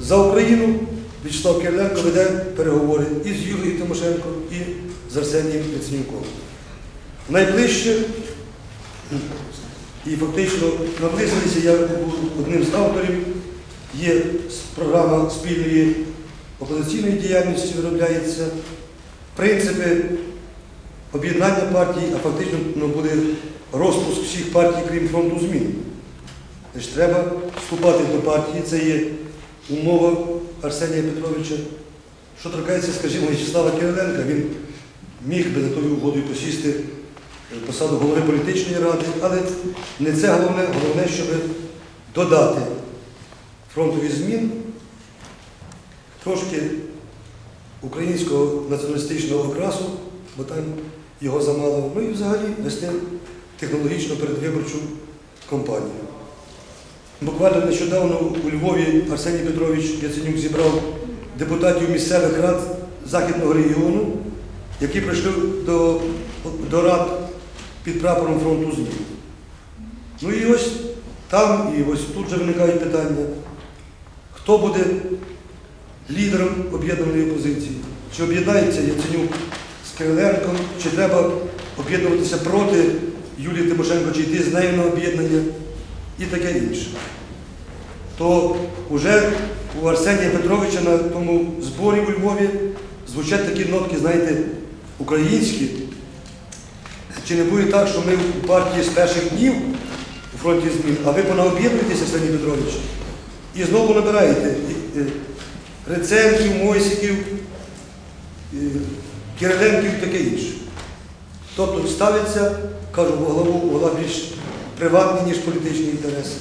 За Україну Вячеслав Кириленко веде переговори і з Юлією Тимошенко, і з Арсенієм Яценюком. Найближче і фактично наблизилися, я був одним з авторів, є програма спільної опозиційної діяльності, виробляється. Принципи об'єднання партій, а фактично ну, буде розпуск всіх партій, крім фронту змін. Тож треба вступати до партії, це є умова Арсенія Петровича. Що торкається, скажімо, Вячеслава Кириленка, він міг би за тою угодою посісти е, посаду голови політичної ради, але не це головне, головне, щоб додати фронтові змін трошки українського націоналістичного окрасу, бо там його замало, ну і взагалі вести технологічно передвиборчу кампанію. Буквально нещодавно у Львові Арсеній Петрович Яценюк зібрав депутатів місцевих рад Західного регіону, які прийшли до, до рад під прапором фронту змін. Ну і ось там, і ось тут же виникають питання, хто буде лідером об'єднаної опозиції? Чи об'єднається Яценюк з Кириленком, чи треба об'єднуватися проти Юлії Тимошенко, чи йти з нею на об'єднання і таке інше. То вже у Арсенія Петровича на тому зборі у Львові звучать такі нотки, знаєте, українські. Чи не буде так, що ми у партії з перших днів у фронті змін, а ви понаоб'єднуєтеся, Арсеній Петрович, і знову набираєте і, Реценків, Мойсиків, Кириленків і таке інше. Тобто ставиться, кажу, во главу, во главу більш приватний, ніж політичні інтерес.